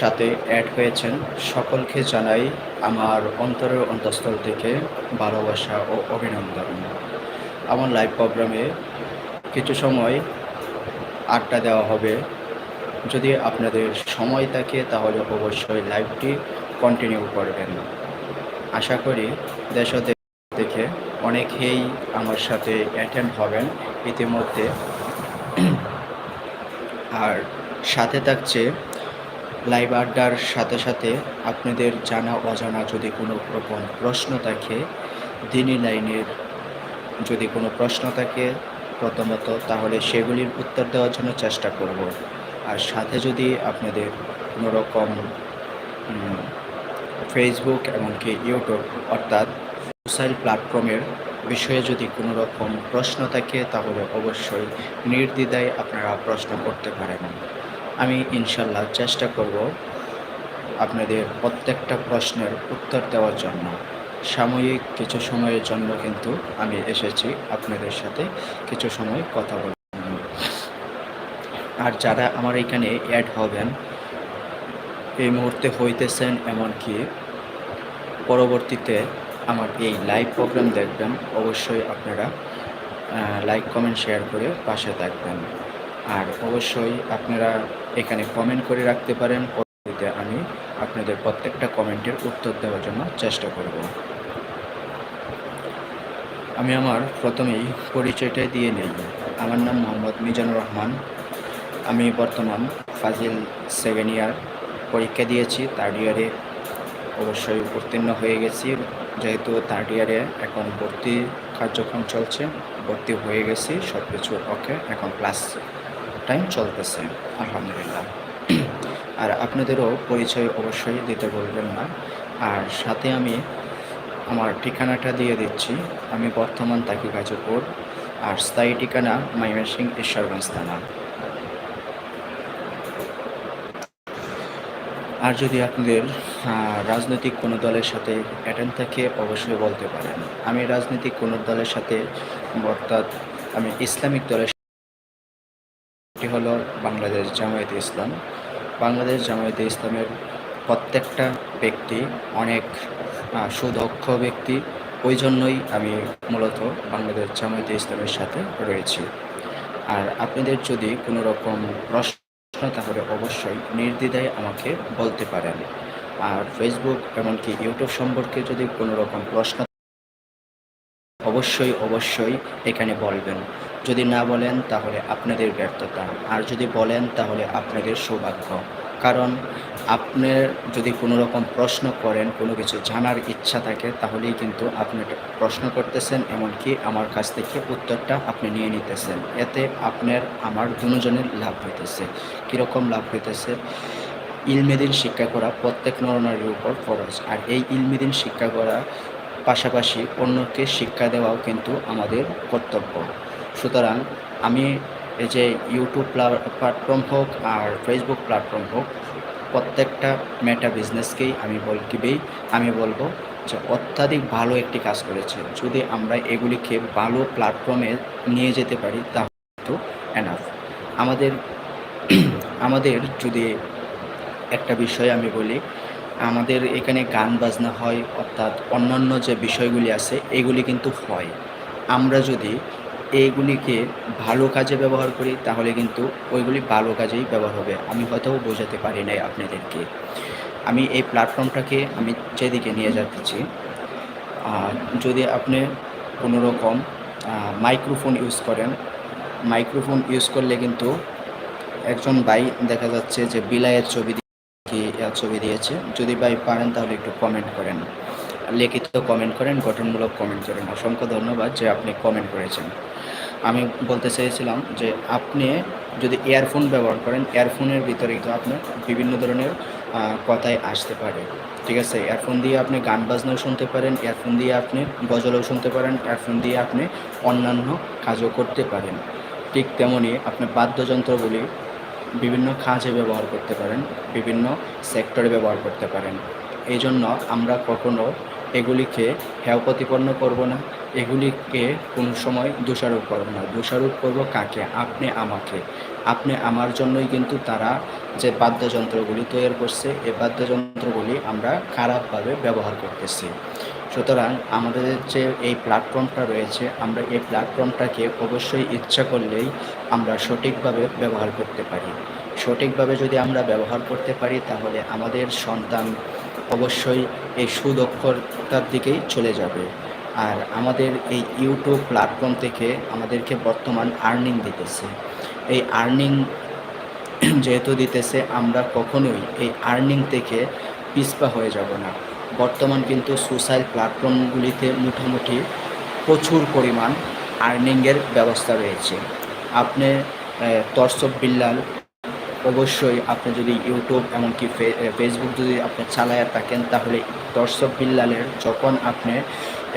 সাথে অ্যাড হয়েছেন। সকলকে জানাই আমার অন্তরের অন্তঃস্থল থেকে ভালোবাসা ও অভিনন্দন। আমার লাইভ প্রোগ্রামে কিছু সময় আড্ডা দেওয়া হবে। যদি আপনাদের সময় থাকে, তাহলে অবশ্যই লাইভটি কন্টিনিউ করবেন। আশা করি দেশ থেকে অনেকেই আমার সাথে অ্যাটেন্ড হবেন ইতিমধ্যে। আর সাথে থাকছে লাইভ আড্ডার সাথে সাথে আপনাদের জানা অজানা যদি কোনো রকম প্রশ্ন থাকে, দিনী লাইনের যদি কোনো প্রশ্ন থাকে, প্রথমত তাহলে সেগুলির উত্তর দেওয়ার জন্য চেষ্টা করব। আর সাথে যদি আপনাদের কোনো রকম ফেসবুক এমনকি ইউটিউব অর্থাৎ সোশ্যাল প্ল্যাটফর্মের বিষয়ে যদি কোনো রকম প্রশ্ন থাকে, তাহলে অবশ্যই নির্দ্বিধায় আপনারা প্রশ্ন করতে পারেন। আমি ইনশাল্লাহ চেষ্টা করব আপনাদের প্রত্যেকটা প্রশ্নের উত্তর দেওয়ার জন্য সাময়িক কিছু সময়ের জন্য কিন্তু আমি এসেছি আপনাদের সাথে কিছু সময় কথা জন্য। আর যারা আমার এখানে অ্যাড হবেন, এই মুহূর্তে হইতেছেন এমনকি পরবর্তীতে আমার এই লাইভ প্রোগ্রাম দেখবেন, অবশ্যই আপনারা লাইক কমেন্ট শেয়ার করে পাশে থাকবেন আর অবশ্যই আপনারা এখানে কমেন্ট করে রাখতে পারেন। পরবর্তীতে আমি আপনাদের প্রত্যেকটা কমেন্টের উত্তর দেওয়ার জন্য চেষ্টা করব। আমি আমার প্রথমেই পরিচয়টা দিয়ে নেই। আমার নাম মোহাম্মদ মিজানুর রহমান। আমি বর্তমান ফাজিল সেভেন ইয়ার পরীক্ষা দিয়েছি থার্ড ইয়ারে অবশ্যই উত্তীর্ণ হয়ে গেছি। যেহেতু থার্ড ইয়ারে এখন ভর্তি কার্যক্রম চলছে, ভর্তি হয়ে গেছি সব কিছু ওকে এখন ক্লাস টাইম চলতেছে, আলহামদুলিল্লাহ। আর আপনাদেরও পরিচয় অবশ্যই দিতে বলবেন না। আর সাথে আমি আমার ঠিকানাটা দিয়ে দিচ্ছি। আমি বর্তমান থাকি গাজীপুর, আর স্থায়ী ঠিকানা ময়মনসিং ঈশ্বরগঞ্জ থানা। আর যদি আপনাদের রাজনৈতিক কোনো দলের সাথে অ্যাটেন্ড থাকে, অবশ্যই বলতে পারেন। আমি রাজনৈতিক কোনো দলের সাথে, অর্থাৎ আমি ইসলামিক দলের হলো বাংলাদেশ জামায়াতে ইসলাম। বাংলাদেশ জামায়াতে ইসলামের প্রত্যেকটা ব্যক্তি অনেক সুদক্ষ ব্যক্তি। ওই জন্যই আমি মূলত বাংলাদেশ জামায়াতে ইসলামের সাথে রয়েছি। আর আপনাদের যদি কোনো রকম প্রশ্ন, তাহলে অবশ্যই নির্দ্বিধায় আমাকে বলতে পারেন। আর ফেসবুক এমনকি ইউটিউব সম্পর্কে যদি কোনো রকম প্রশ্ন অবশ্যই অবশ্যই এখানে বলবেন। যদি না বলেন তাহলে আপনাদের ব্যর্থতা। আর যদি বলেন তাহলে আপনাদের সৌভাগ্য। কারণ আপনার যদি কোনো রকম প্রশ্ন করেন, কোনো কিছু জানার ইচ্ছা থাকে, তাহলেই কিন্তু আপনি প্রশ্ন করতেছেন, এমনকি আমার কাছ থেকে উত্তরটা আপনি নিয়ে নিতেছেন। এতে আপনার, আমার দুজনের লাভ হইতেছে। কীরকম লাভ হইতেছে? ইলমেদিন শিক্ষা করা প্রত্যেক নরনারীর উপর ফরজ। আর এই ইলমেদিন শিক্ষা করা পাশাপাশি অন্যকে শিক্ষা দেওয়াও কিন্তু আমাদের কর্তব্য। সুতরাং আমি এই যে ইউটিউব প্ল্যাটফর্ম হোক আর ফেসবুক প্ল্যাটফর্ম হোক, প্রত্যেকটা মেটা বিজনেসকেই আমি বলতেই আমি বলব যে অত্যাধিক ভালো একটি কাজ করেছে। যদি আমরা এগুলিকে ভালো প্ল্যাটফর্মে নিয়ে যেতে পারি, তাহলে কিন্তু এনাফ আমাদের আমাদের যদি একটা বিষয় আমি বলি আমাদের এখানে গান বাজনা হয়, অর্থাৎ অন্যান্য যে বিষয়গুলি আছে, এগুলি কিন্তু হয়। আমরা যদি এইগুলিকে ভালো কাজে ব্যবহার করি, তাহলে কিন্তু ওইগুলি ভালো কাজেই ব্যবহার হবে। আমি হয়তো বোঝাতে পারি নাই আপনাদেরকে। আমি এই প্ল্যাটফর্মটাকে আমি যেদিকে নিয়ে যাচ্ছি যদি আপনি কোনো রকম মাইক্রোফোন ইউজ করেন মাইক্রোফোন ইউজ করলে কিন্তু একজন ভাই দেখা যাচ্ছে যে বিলায়ের ছবি কি ছবি দিয়েছে। যদি ভাই পারেন তাহলে একটু কমেন্ট করেন। লিখিত কমেন্ট করেন, গঠনমূলক কমেন্ট করেন। অসংখ্য ধন্যবাদ যে আপনি কমেন্ট করেছেন। আমি বলতে চেয়েছিলাম যে আপনি যদি ইয়ারফোন ব্যবহার করেন ইয়ারফোনের ভিতরে কিন্তু আপনার বিভিন্ন ধরনের কথাই আসতে পারে। ঠিক আছে? ইয়ারফোন দিয়ে আপনি গান বাজনাও শুনতে পারেন ইয়ারফোন দিয়ে আপনি গজলও শুনতে পারেন ইয়ারফোন দিয়ে আপনি অন্যান্য কাজও করতে পারেন। ঠিক তেমনই আপনি বাদ্যযন্ত্রগুলি বিভিন্ন কাজে ব্যবহার করতে পারেন, বিভিন্ন সেক্টরে ব্যবহার করতে পারেন। এই জন্য আমরা কখনো এগুলিকে হেয় প্রতিপন্ন করব না, এগুলিকে কোনো সময় দোষারোপ করব না। দোষারোপ করব কাকে? আপনি আমাকে। আপনি আমার জন্যই কিন্তু তারা যে বাদ্যযন্ত্রগুলি তৈরি করছে, এই বাদ্যযন্ত্রগুলি আমরা খারাপভাবে ব্যবহার করতেছি। সুতরাং আমাদের যে এই প্ল্যাটফর্মটা রয়েছে, আমরা এই প্ল্যাটফর্মটাকে অবশ্যই ইচ্ছা করলেই আমরা সঠিকভাবে ব্যবহার করতে পারি। সঠিকভাবে যদি আমরা ব্যবহার করতে পারি, তাহলে আমাদের সন্তান অবশ্যই এই সুদক্ষতার দিকেই চলে যাবে। আর আমাদের এই ইউটিউব প্ল্যাটফর্ম থেকে আমাদেরকে বর্তমান আর্নিং দিতেছে। এই আর্নিং যেহেতু দিতেছে, আমরা কখনোই এই আর্নিং থেকে পিছপা হয়ে যাব না। বর্তমান কিন্তু সোশ্যাল প্ল্যাটফর্মগুলিতে মোটামুটি প্রচুর পরিমাণ আর্নিংয়ের ব্যবস্থা রয়েছে। আপনি তর্সব বিল্লাল, অবশ্যই আপনি যদি ইউটিউব এমনকি ফেসবুক যদি আপনি চালায়া থাকেন, তাহলে দর্শক বিল্লালের যখন আপনি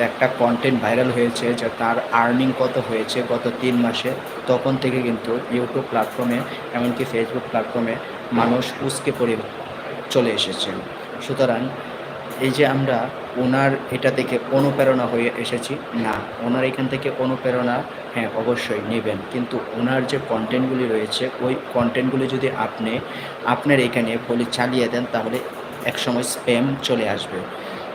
একটা কন্টেন্ট ভাইরাল হয়েছে, যে তার আর্নিং কত হয়েছে গত তিন মাসে, তখন থেকে কিন্তু ইউটিউব প্ল্যাটফর্মে এমনকি ফেসবুক প্ল্যাটফর্মে মানুষ উসকে পড়ে চলে এসেছে। সুতরাং এই যে আমরা ওনার এটা থেকে অনুপ্রেরণা হয়ে এসেছি, না, ওনার এখান থেকে অনুপ্রেরণা হ্যাঁ অবশ্যই নেবেন। কিন্তু ওনার যে কন্টেন্টগুলি রয়েছে, ওই কন্টেন্টগুলি যদি আপনি, আপনার এখানে বলি চালিয়ে দেন, তাহলে একসময় স্প্যাম চলে আসবে।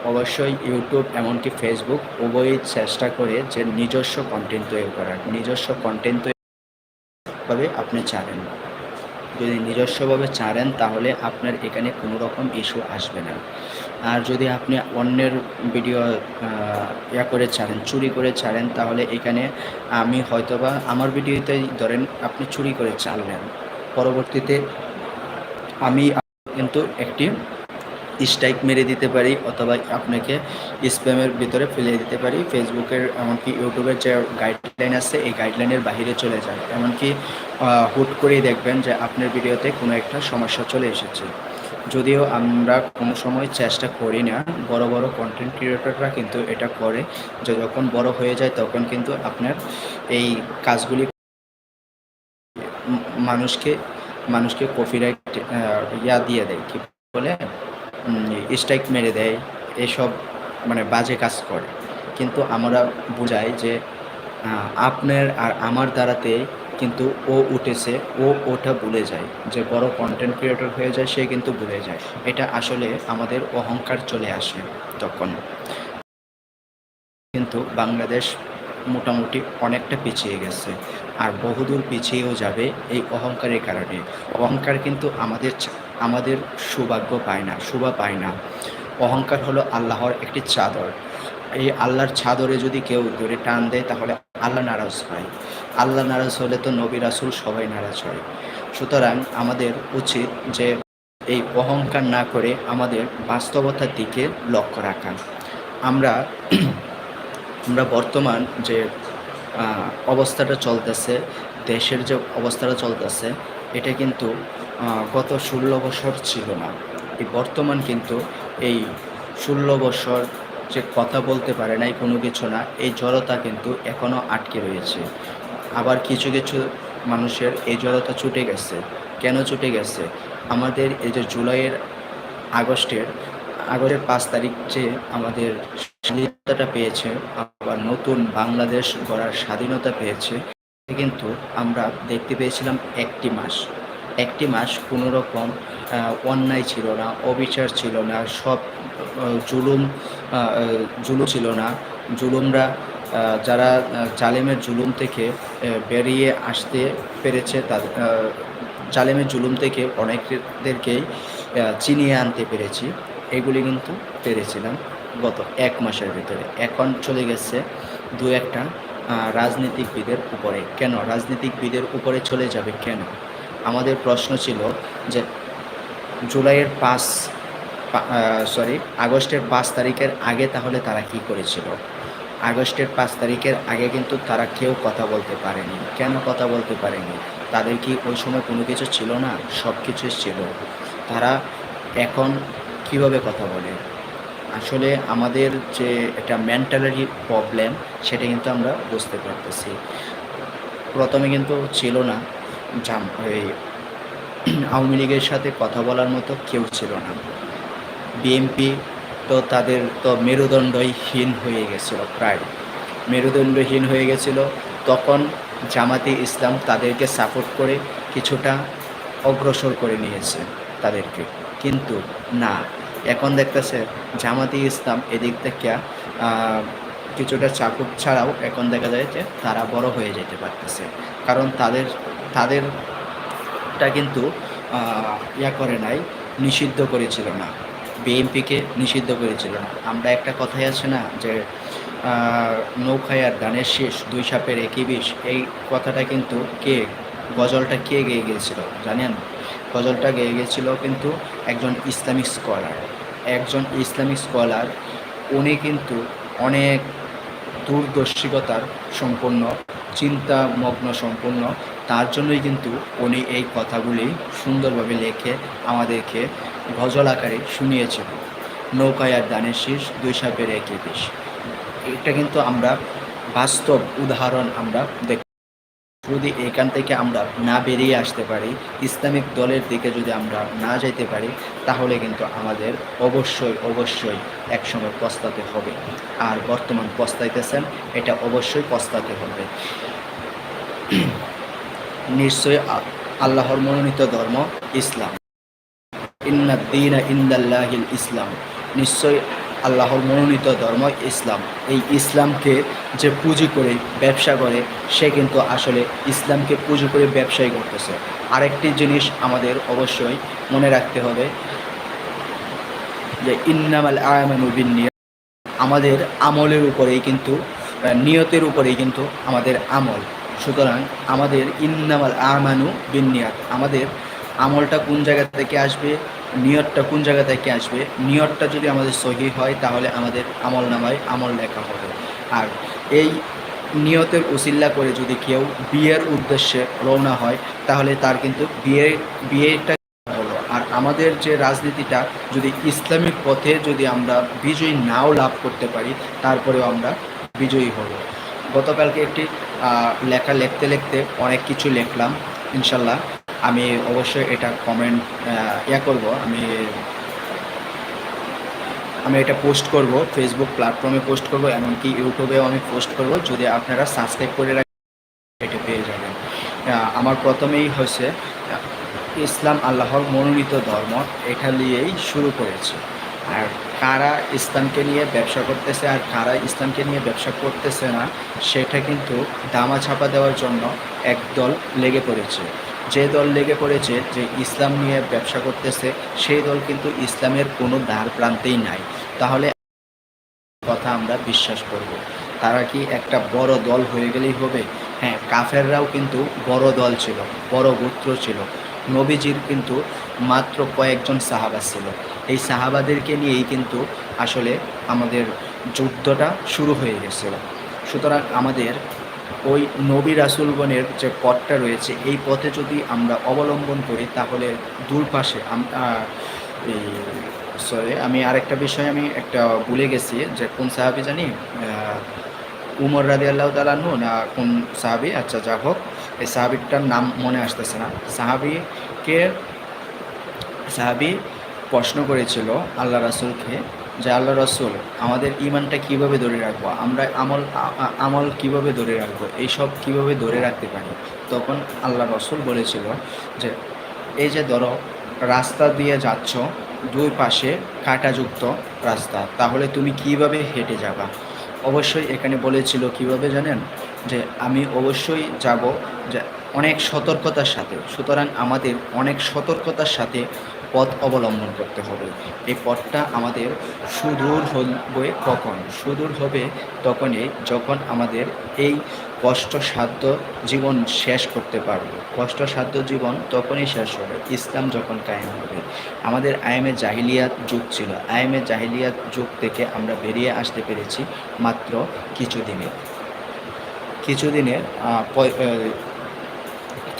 অবশ্যই ইউটিউব এমনকি ফেসবুক উভয়ই চেষ্টা করে যে নিজস্ব কন্টেন্ট তৈরি করার, নিজস্ব কন্টেন্ট তৈরি আপনি চাবেন যদি নিজস্বভাবে চাড়েন তাহলে আপনার এখানে কোনো রকম ইস্যু আসবে না। আর যদি আপনি অন্যের ভিডিও ইয়া করে ছাড়েন চুরি করে ছাড়েন তাহলে এখানে আমি হয়তোবা আমার ভিডিওতে ধরেন আপনি চুরি করে চাললেন। পরবর্তীতে আমি কিন্তু একটি স্ট্রাইক মেরে দিতে পারি অথবা আপনাকে স্প্যামের ভিতরে ফেলে দিতে পারি। ফেসবুকের এমনকি ইউটিউবের যে গাইডলাইন আছে, এই গাইডলাইনের বাহিরে চলে যায় এমনকি হুট করেই দেখবেন যে আপনার ভিডিওতে কোনো একটা সমস্যা চলে এসেছে। যদিও আমরা কোনো সময় চেষ্টা করি না, বড় বড় কন্টেন্ট ক্রিয়েটররা কিন্তু এটা করে। যে যখন বড় হয়ে যায়, তখন কিন্তু আপনার এই কাজগুলি মানুষকে মানুষকে কপিরাইট ইয়া দিয়ে দেয়। কি বলে? স্ট্রাইক মেরে দেয়, এসব মানে বাজে কাজ করে। কিন্তু আমরা বোঝাই যে আপনার আর আমার দ্বারাতে কিন্তু ও উঠেছে, ও ওটা ভুলে যায়। যে বড় কন্টেন্ট ক্রিয়েটর হয়ে যায়, সে কিন্তু ভুলে যায়। এটা আসলে আমাদের অহংকার চলে আসে তখন। কিন্তু বাংলাদেশ মোটামুটি অনেকটা পিছিয়ে গেছে। আর বহুদূর পিছিয়েও যাবে এই অহংকারের কারণে। অহংকার কিন্তু আমাদের আমাদের সৌভাগ্য পায় না, শোভা পায় না। অহংকার হলো আল্লাহর একটি চাদর। এই আল্লাহর চাদরে যদি কেউ ধরে টান দেয়, তাহলে আল্লাহ নারাজ হয়। আল্লাহ নারাজ হলে তো নবী রাসুল সবাই নারাজ হয়। সুতরাং আমাদের উচিত যে এই অহংকার না করে আমাদের বাস্তবতার দিকে লক্ষ্য রাখা। আমরা আমরা বর্তমান যে অবস্থাটা চলতেছে, দেশের যে অবস্থাটা চলতেছে, এটা কিন্তু গত ষোলো বছর ছিল না। এই বর্তমান কিন্তু এই ষোলো বছর যে কথা বলতে পারে নাই কোনো কিছু না, এই জড়তা কিন্তু এখনও আটকে রয়েছে। আবার কিছু কিছু মানুষের এই জড়তা ছুটে গেছে। কেন ছুটে গেছে? আমাদের এই যে জুলাইয়ের আগস্টের আগস্টের পাঁচ তারিখ যে আমাদের স্বাধীনতাটা পেয়েছে, আবার নতুন বাংলাদেশ গড়ার স্বাধীনতা পেয়েছে কিন্তু আমরা দেখতে পেয়েছিলাম একটি মাস। একটি মাস কোনো রকম অন্যায় ছিল না, অবিচার ছিল না, সব জুলুম জুলু ছিল না। জুলুমরা যারা জালেমের জুলুম থেকে বেরিয়ে আসতে পেরেছে তাদের জালেমের জুলুম থেকে অনেকদেরকেই চিনিয়ে আনতে পেরেছি। এগুলি কিন্তু পেরেছিলাম গত এক মাসের ভিতরে। এখন চলে গেছে দু একটা রাজনীতিকবিদের উপরে। কেন? রাজনীতিকবিদের উপরে চলে যাবে কেন? আমাদের প্রশ্ন ছিল যে জুলাইয়ের পাঁচ সরি আগস্টের পাঁচ তারিখের আগে তাহলে তারা কি করেছিল? আগস্টের পাঁচ তারিখের আগে কিন্তু তারা কেউ কথা বলতে পারেনি। কেন কথা বলতে পারেনি? তাদের কি ওই সময় কোনো কিছু ছিল না? সব কিছুই ছিল। তারা এখন কীভাবে কথা বলে? আসলে আমাদের যে একটা মেন্টালি প্রবলেম সেটা কিন্তু আমরা বুঝতে পারতেছি। প্রথমে কিন্তু ছিল না। জাম এই আওয়ামী লীগের সাথে কথা বলার মতো কেউ ছিল না। বিএনপি তো তাদের তো মেরুদণ্ডহীন হয়ে গেছিল প্রায়। মেরুদণ্ডহীন হয়ে গেছিল। তখন জামাতি ইসলাম তাদেরকে সাপোর্ট করে কিছুটা অগ্রসর করে নিয়েছে তাদেরকে। কিন্তু না, এখন দেখতেছে জামাতি ইসলাম এদিক থেকে কিছুটা চাকুর ছাড়াও এখন দেখা যায় যে তারা বড় হয়ে যেতে পারতেছে। কারণ তাদের তাদেরটা কিন্তু ইয়া করে নাই, নিষিদ্ধ করেছিল না। বিএনপিকে নিষিদ্ধ করেছিল না। আমরা একটা কথাই আছে না, যে নৌকায় আর ধানের শেষ, দুই সাপের একই বিষ, এই কথাটা কিন্তু কে, গজলটা কে গেয়ে গিয়েছিল, জানেন? গজলটা গেয়ে গিয়েছিল কিন্তু একজন ইসলামিক স্কলার। একজন ইসলামিক স্কলার, উনি কিন্তু অনেক দূরদর্শিকতার সম্পন্ন চিন্তামগ্ন সম্পন্ন তার জন্যই কিন্তু উনি এই কথাগুলি সুন্দরভাবে লেখে, আমাদেরকে গজল আকারে শুনিয়েছেন। নৌকায় আর দানের শীষ, দুই সাপের একই বিষ। এটা কিন্তু আমরা বাস্তব উদাহরণ আমরা দেখ যদি এখান থেকে আমরা না বেরিয়ে আসতে পারি, ইসলামিক দলের দিকে যদি আমরা না যেতে পারি, তাহলে কিন্তু আমাদের অবশ্যই অবশ্যই একসময় পস্তাতে হবে। আর বর্তমান পস্তাইতেছেন, এটা অবশ্যই পস্তাতে হবে। নিশ্চয়ই আ- আল্লাহর মনোনীত ধর্ম ইসলাম। ইন্না দিন ইন্দাল্লাহিল ইসলাম। নিশ্চয়ই আল্লাহর মনোনীত ধর্ম ইসলাম। এই ইসলামকে যে পুঁজি করে ব্যবসা করে, সে কিন্তু আসলে ইসলামকে পুঁজি করে ব্যবসায়ী করতেছে। আরেকটি জিনিস আমাদের অবশ্যই মনে রাখতে হবে যে ইন্নামাল আয়ামানু বিন্নিয়া আমাদের আমলের উপরেই কিন্তু নিয়তের উপরেই কিন্তু আমাদের আমল। সুতরাং আমাদের ইন্নামাল আমানু বিনিয়াত, আমাদের আমলটা কোন জায়গা থেকে আসবে, নিয়তটা কোন জায়গা থেকে আসবে, নিয়তটা যদি আমাদের সহি হয় তাহলে আমাদের আমল নামায় আমল লেখা হবে। আর এই নিয়তের উসিল্লা করে যদি কেউ বিয়ের উদ্দেশ্যে রওনা হয়, তাহলে তার কিন্তু বিয়ে, বিয়েটা হলো। আর আমাদের যে রাজনীতিটা, যদি ইসলামিক পথে যদি আমরা বিজয়ী নাও লাভ করতে পারি, তারপরেও আমরা বিজয়ী হব। গতকালকে একটি লেখা লিখতে লিখতে অনেক কিছু লিখলাম, ইনশাল্লাহ। আমি অবশ্যই এটা কমেন্ট ইয়া করব, আমি আমি এটা পোস্ট করব ফেসবুক প্ল্যাটফর্মে পোস্ট করব, এমনকি ইউটিউবেও আমি পোস্ট করব, যদি আপনারা সাবস্ক্রাইব করে রাখেন, এটা পেয়ে যাবেন। আমার প্রথমেই হয়েছে ইসলাম আল্লাহর মনোনীত ধর্ম, এটা নিয়েই শুরু করেছে। আর কারা ইসলামকে নিয়ে ব্যবসা করতেছে আর কারা ইসলামকে নিয়ে ব্যবসা করতেছে না, সেটা কিন্তু দামা ছাপা দেওয়ার জন্য এক দল লেগে পড়েছে। যে দল লেগে পড়েছে যে ইসলাম নিয়ে ব্যবসা করতেছে, সেই দল কিন্তু ইসলামের কোনো দ্বার প্রান্তেই নাই। তাহলে কথা আমরা বিশ্বাস করব। তারা কি একটা বড় দল হয়ে গেলেই হবে? হ্যাঁ কাফেররাও কিন্তু বড় দল ছিল, বড় গোত্র ছিল। নবীজির কিন্তু মাত্র কয়েকজন সাহাবা ছিল। এই সাহাবাদেরকে নিয়েই কিন্তু আসলে আমাদের যুদ্ধটা শুরু হয়ে গেছিল সুতরাং আমাদের ওই নবী রাসুলগণের যে পথটা রয়েছে, এই পথে যদি আমরা অবলম্বন করি, তাহলে দূর পাশে এই সরি আমি আরেকটা বিষয় আমি একটা ভুলে গেছি, যে কোন সাহাবি জানি? উমর রাদি আল্লাহ তালানহু না কোন সাহাবি? আচ্ছা যা হোক, এই সাহাবিটার নাম মনে আসতেছে না। সাহাবিকে, সাহাবি প্রশ্ন করেছিল আল্লাহ রাসুলকে যে আল্লাহ রসুল, আমাদের ইমানটা কীভাবে ধরে রাখব? আমরা আমল আমল কীভাবে ধরে রাখব? এইসব কীভাবে ধরে রাখতে পারি? তখন আল্লাহ রসুল বলেছিল যে, এই যে ধরো, রাস্তা দিয়ে যাচ্ছ, দুই পাশে কাঁটাযুক্ত রাস্তা, তাহলে তুমি কীভাবে হেঁটে যাবা? অবশ্যই এখানে বলেছিল কীভাবে জানেন? যে, আমি অবশ্যই যাব যে, অনেক সতর্কতার সাথে। সুতরাং আমাদের অনেক সতর্কতার সাথে পথ অবলম্বন করতে হবে। এই পথটা আমাদের সুদূর হবে কখন? সুদূর হবে তখনই যখন আমাদের এই কষ্টসাধ্য জীবন শেষ করতে পারব। কষ্টসাধ্য জীবন তখনই শেষ হবে। ইসলাম যখন কায়েম হবে। আমাদের আইএমএ জাহিলিয়াত যুগ ছিল। আইএমএ জাহিলিয়াত যুগ থেকে আমরা বেরিয়ে আসতে পেরেছি মাত্র কিছুদিনে। কিছুদিনে আহ, পয়- আহ,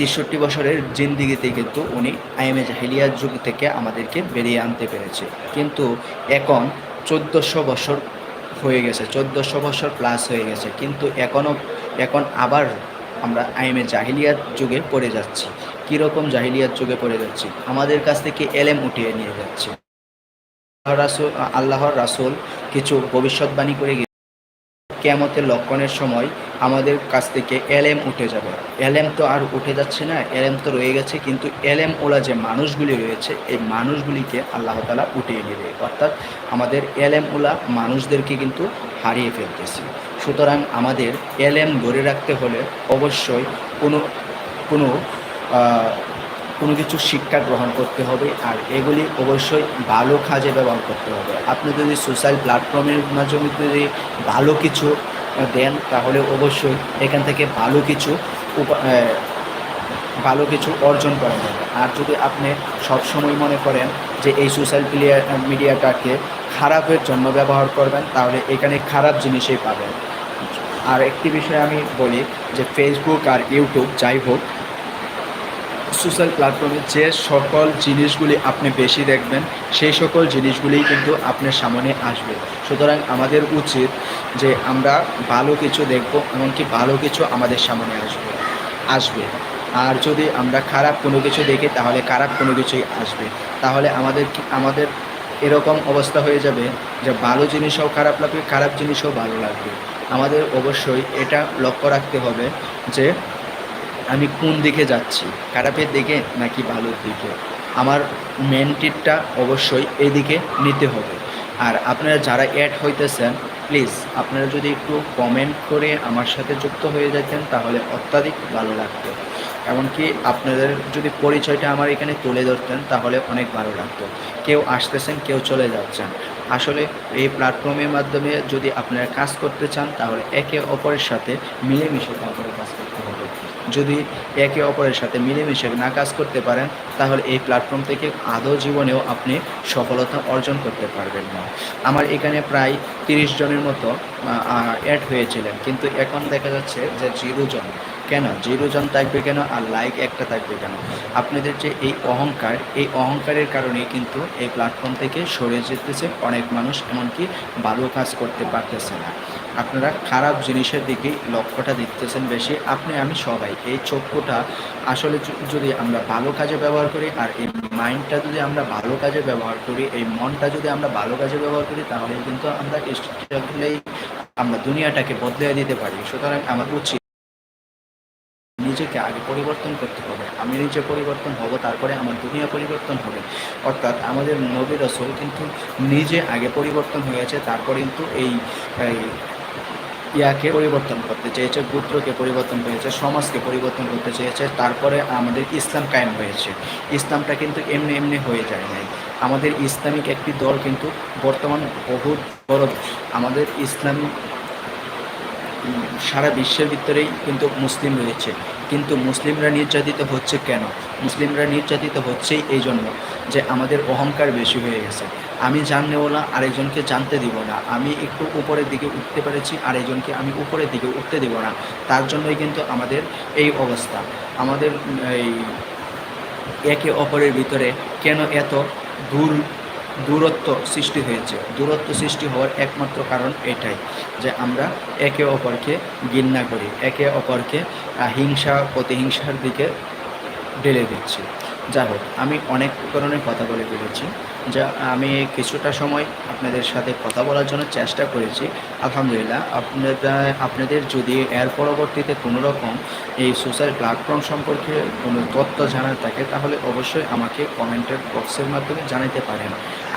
তেষট্টি বছরের জিন্দিগিতে কিন্তু উনি আইএমএ জাহিলিয়াত যুগ থেকে আমাদেরকে বেরিয়ে আনতে পেরেছে। কিন্তু এখন চোদ্দোশো বছর হয়ে গেছে, চোদ্দোশো বছর প্লাস হয়ে গেছে। কিন্তু এখনও এখন আবার আমরা আইএমএ জাহিলিয়াত যুগে পড়ে যাচ্ছি। কীরকম জাহিলিয়াত যুগে পড়ে যাচ্ছি? আমাদের কাছ থেকে এলেম উঠিয়ে নিয়ে যাচ্ছে। রাসূল, আল্লাহর রাসূল কিছু ভবিষ্যৎবাণী করে গিয়ে কেমতের লক্ষণের সময় আমাদের কাছ থেকে এলএম উঠে যাবে। এলএম তো আর উঠে যাচ্ছে না এলএম তো রয়ে গেছে, কিন্তু এলএম ওলা যে মানুষগুলি রয়েছে, এই মানুষগুলিকে আল্লাহ তালা উঠিয়ে নেবে অর্থাৎ আমাদের এলএম ওলা মানুষদেরকে কিন্তু হারিয়ে ফেলতেছি। সুতরাং আমাদের এলএম ধরে রাখতে হলে অবশ্যই কোনো কোনো কোনো কিছু শিক্ষা গ্রহণ করতে হবে, আর এগুলি অবশ্যই ভালো কাজে ব্যবহার করতে হবে। আপনি যদি সোশ্যাল প্ল্যাটফর্মের মাধ্যমে যদি ভালো কিছু দেন, তাহলে অবশ্যই এখান থেকে ভালো কিছু ভালো কিছু অর্জন করা যাবে। আর যদি আপনি সবসময় মনে করেন যে এই সোশ্যাল মিডিয়া মিডিয়াটাকে খারাপের জন্য ব্যবহার করবেন, তাহলে এখানে খারাপ জিনিসই পাবেন। আর একটি বিষয় আমি বলি যে ফেসবুক আর ইউটিউব যাই হোক সোশ্যাল প্ল্যাটফর্মে যে সকল জিনিসগুলি আপনি বেশি দেখবেন, সেই সকল জিনিসগুলিই কিন্তু আপনার সামনে আসবে। সুতরাং আমাদের উচিত যে আমরা ভালো কিছু দেখব, এমনকি ভালো কিছু আমাদের সামনে আসবে আসবে। আর যদি আমরা খারাপ কোনো কিছু দেখি, তাহলে খারাপ কোনো কিছুই আসবে। তাহলে আমাদের আমাদের এরকম অবস্থা হয়ে যাবে যে ভালো জিনিসও খারাপ লাগবে, খারাপ জিনিসও ভালো লাগবে। আমাদের অবশ্যই এটা লক্ষ্য রাখতে হবে যে আমি কোন দিকে যাচ্ছি? খারাপের দিকে নাকি ভালোর দিকে? আমার মেনটিটা অবশ্যই এদিকে নিতে হবে। আর আপনারা যারা অ্যাড হইতেছেন প্লিজ আপনারা যদি একটু কমেন্ট করে আমার সাথে যুক্ত হয়ে যেতেন তাহলে অত্যাধিক ভালো লাগতো। এমনকি আপনাদের যদি পরিচয়টা আমার এখানে তুলে ধরতেন, তাহলে অনেক ভালো লাগতো। কেউ আসতেছেন, কেউ চলে যাচ্ছেন। আসলে এই প্ল্যাটফর্মের মাধ্যমে যদি আপনারা কাজ করতে চান, তাহলে একে অপরের সাথে মিলেমিশে তারপরে যদি একে অপরের সাথে মিলেমিশে না কাজ করতে পারেন, তাহলে এই প্ল্যাটফর্ম থেকে আদৌ জীবনেও আপনি সফলতা অর্জন করতে পারবেন না। আমার এখানে প্রায় তিরিশ জনের মতো অ্যাড হয়েছিলেন। কিন্তু এখন দেখা যাচ্ছে যে জিরো জন কেন? জিরো জন থাকবে কেন? আর লাইক একটা থাকবে কেন? আপনাদের যে এই অহংকার, এই অহংকারের কারণেই কিন্তু এই প্ল্যাটফর্ম থেকে সরে যেতেছে অনেক মানুষ, এমনকি ভালো কাজ করতে পারতেছে না। আপনারা খারাপ জিনিসের দিকেই লক্ষ্যটা দিতেছেন বেশি। আপনি, আমি সবাই, এই চক্ষুটা আসলে যদি আমরা ভালো কাজে ব্যবহার করি আর এই মাইন্ডটা যদি আমরা ভালো কাজে ব্যবহার করি, এই মনটা যদি আমরা ভালো কাজে ব্যবহার করি, তাহলে কিন্তু আমরা ইনস্টাগ্রামেই আমরা দুনিয়াটাকে বদলে দিতে পারি। সুতরাং আমার উচিত নিজেকে আগে পরিবর্তন করতে হবে। আমি নিজে পরিবর্তন হব, তারপরে আমার দুনিয়া পরিবর্তন হবে। অর্থাৎ আমাদের নবী রসুল কিন্তু নিজে আগে পরিবর্তন হয়েছে, তারপর কিন্তু এই ইয়াকে পরিবর্তন করতে চেয়েছে গোত্রকে পরিবর্তন করেছে, সমাজকে পরিবর্তন করতে চেয়েছে, তারপরে আমাদের ইসলাম কায়েম হয়েছে। ইসলামটা কিন্তু এমনি এমনি হয়ে যায় নাই। আমাদের ইসলামিক একটি দল কিন্তু বর্তমান বহুত বড় আমাদের ইসলাম সারা বিশ্বের ভিতরেই কিন্তু মুসলিম রয়েছে। কিন্তু মুসলিমরা নির্যাতিত হচ্ছে কেন? মুসলিমরা নির্যাতিত হচ্ছেই এই জন্য যে আমাদের অহংকার বেশি হয়ে গেছে। আমি জানলেওলা আরেকজনকে জানতে দিব না। আমি একটু উপরের দিকে উঠতে পেরেছি, আরেকজনকে আমি উপরের দিকে উঠতে দিব না। তার জন্যই কিন্তু আমাদের এই অবস্থা। আমাদের এই একে অপরের ভিতরে কেন এত দূর দূরত্ব সৃষ্টি হয়েছে। দূরত্ব সৃষ্টি হওয়ার একমাত্র কারণ এটাই যে আমরা একে অপরকে ঘৃণা করি, একে অপরকে হিংসা, প্রতিহিংসার দিকে ঢেলে দিচ্ছি। যাই হোক, আমি অনেক ধরনের কথা বলে ফেলেছি। যা আমি কিছুটা সময় আপনাদের সাথে কথা বলার জন্য চেষ্টা করেছি। আলহামদুলিল্লাহ আপনারা আপনাদের যদি এর পরবর্তীতে কোনো রকম এই সোশ্যাল প্ল্যাটফর্ম সম্পর্কে কোনো তথ্য জানার থাকে, তাহলে অবশ্যই আমাকে কমেন্টের বক্সের মাধ্যমে জানাতে পারেন।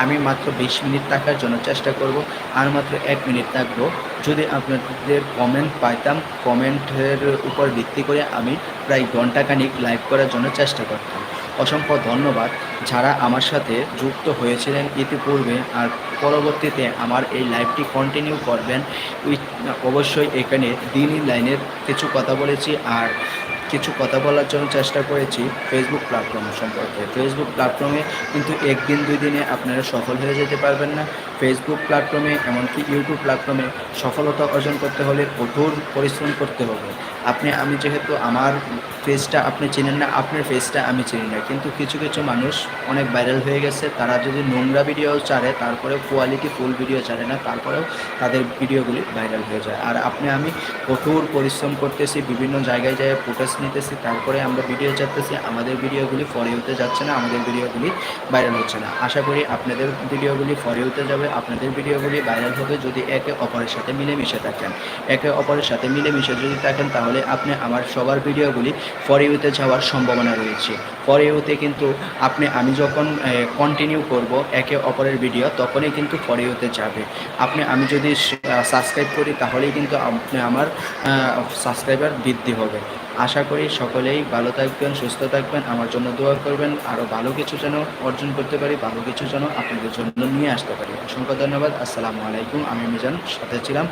আমি মাত্র বিশ মিনিট থাকার জন্য চেষ্টা করব, আর মাত্র এক মিনিট থাকব। যদি আপনাদের কমেন্ট পাইতাম, কমেন্টের উপর ভিত্তি করে আমি প্রায় ঘন্টাখানিক লাইভ করার জন্য চেষ্টা করতাম। অসংখ্য ধন্যবাদ। যারা আমার সাথে যুক্ত হয়েছিলেন ইতিপূর্বে আর পরবর্তীতে আমার এই লাইভটি কন্টিনিউ করবেন অবশ্যই এখানে দিনই লাইনের কিছু কথা বলেছি আর কিছু কথা বলার জন্য চেষ্টা করেছি ফেসবুক প্ল্যাটফর্ম সম্পর্কে। ফেসবুক প্ল্যাটফর্মে কিন্তু একদিন দুই দিনে আপনারা সফল হয়ে যেতে পারবেন না। ফেসবুক প্ল্যাটফর্মে এমনকি ইউটিউব প্ল্যাটফর্মে সফলতা অর্জন করতে হলে কঠোর পরিশ্রম করতে হবে। আপনি, আমি যেহেতু আমার ফেসটা আপনি চেনেন না, আপনার ফেসটা আমি চিনি না। কিন্তু কিছু কিছু মানুষ অনেক ভাইরাল হয়ে গেছে। তারা যদি নোংরা ভিডিও ছাড়ে তারপরে কোয়ালিটি ফুল ভিডিও ছাড়ে না, তারপরেও তাদের ভিডিওগুলি ভাইরাল হয়ে যায়। আর আপনি, আমি কঠোর পরিশ্রম করতেছি, বিভিন্ন জায়গায় যায় ফুটেজ নিতেছি, তারপরে আমরা ভিডিও চাচ্তেছি আমাদের ভিডিওগুলি ফরে হতে যাচ্ছে না, আমাদের ভিডিওগুলি ভাইরাল হচ্ছে না। আশা করি আপনাদের ভিডিওগুলি ফরে হতে যাবে আপনাদের ভিডিওগুলি ভাইরাল হবে যদি একে অপরের সাথে মিলেমিশে থাকেন। একে অপরের সাথে মিলেমিশে যদি থাকেন, তাহলে আপনি আমার সবার ভিডিওগুলি ফর ইউতে যাওয়ার সম্ভাবনা রয়েছে। ফর ইউতে কিন্তু আপনি, আমি যখন কন্টিনিউ করব একে অপরের ভিডিও, তখনই কিন্তু ফর ইউতে যাবে। আপনি, আমি যদি সাবস্ক্রাইব করি, তাহলেই কিন্তু আপনি আমার সাবস্ক্রাইবার বৃদ্ধি হবে। আশা করি সকলেই ভালো থাকবেন, সুস্থ থাকবেন। আমার জন্য দোয়া করবেন আরও ভালো কিছু যেন অর্জন করতে পারি, ভালো কিছু যেন আপনাদের জন্য নিয়ে আসতে পারি। অসংখ্য ধন্যবাদ, আসসালামু আলাইকুম। আমি মিজান, সাথে ছিলাম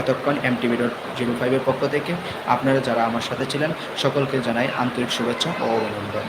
এতক্ষণ এম টিভি ডট জিরো ফাইভের পক্ষ থেকে। আপনারা যারা আমার সাথে ছিলেন, সকলকে জানাই আন্তরিক শুভেচ্ছা ও অভিনন্দন।